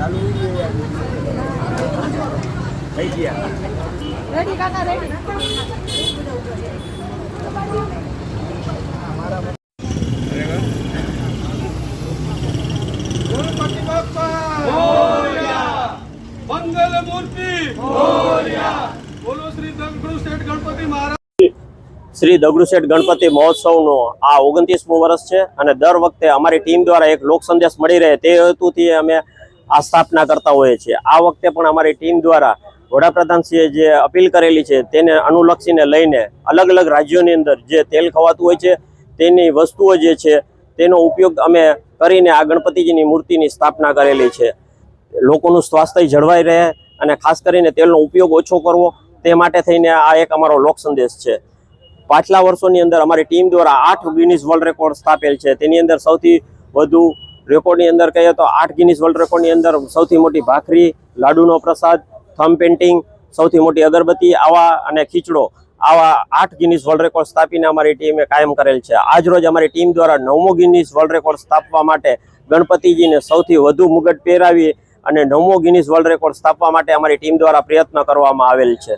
Lalu dia. Baik dia. Ready કાકા ready Shri Dagdusheth Ganpati મહોત્સવનો આ ઓગણત્રીસમું વર્ષ છે અને દર વખતે અમારી ટીમ દ્વારા એક લોક સંદેશ મળી રહે તે હેતુથી અમે આ સ્થાપના કરતા હોઈએ છીએ. આ વખતે પણ અમારી ટીમ દ્વારા વડાપ્રધાનશ્રીએ જે અપીલ કરેલી છે તેને અનુલક્ષીને લઈને અલગ અલગ રાજ્યોની અંદર જે તેલ ખવાતું હોય છે, તેની વસ્તુઓ જે છે, તેનો ઉપયોગ અમે કરીને આ ગણપતિજીની મૂર્તિની સ્થાપના કરેલી છે. લોકોનું સ્વાસ્થ્ય જળવાઈ રહે અને ખાસ કરીને તેલનો ઉપયોગ ઓછો કરવો, તે માટે થઈને આ એક અમારો લોક સંદેશ છે. પાછલા વર્ષોની અંદર અમારી ટીમ દ્વારા આઠ ગિનિસ વર્લ્ડ રેકોર્ડ સ્થાપેલ છે. તેની અંદર સૌથી વધુ રેકોર્ડની અંદર કહીએ તો આઠ ગિનિસ વર્લ્ડ રેકોર્ડની અંદર સૌથી મોટી ભાખરી, લાડુનો પ્રસાદ થમ પેઇન્ટિંગ, સૌથી મોટી અગરબત્તી, આવા અને ખીચડો, આવા આઠ ગિનિસ વર્લ્ડ રેકોર્ડ સ્થાપીને અમારી ટીમે કાયમ કરેલ છે. આજ રોજ અમારી ટીમ દ્વારા નવમો ગિનિસ વર્લ્ડ રેકોર્ડ સ્થાપવા માટે ગણપતિજીને સૌથી વધુ મુગટ પહેરાવી અને નવમો ગિનિસ વર્લ્ડ રેકોર્ડ સ્થાપવા માટે અમારી ટીમ દ્વારા પ્રયત્ન કરવામાં આવેલ છે.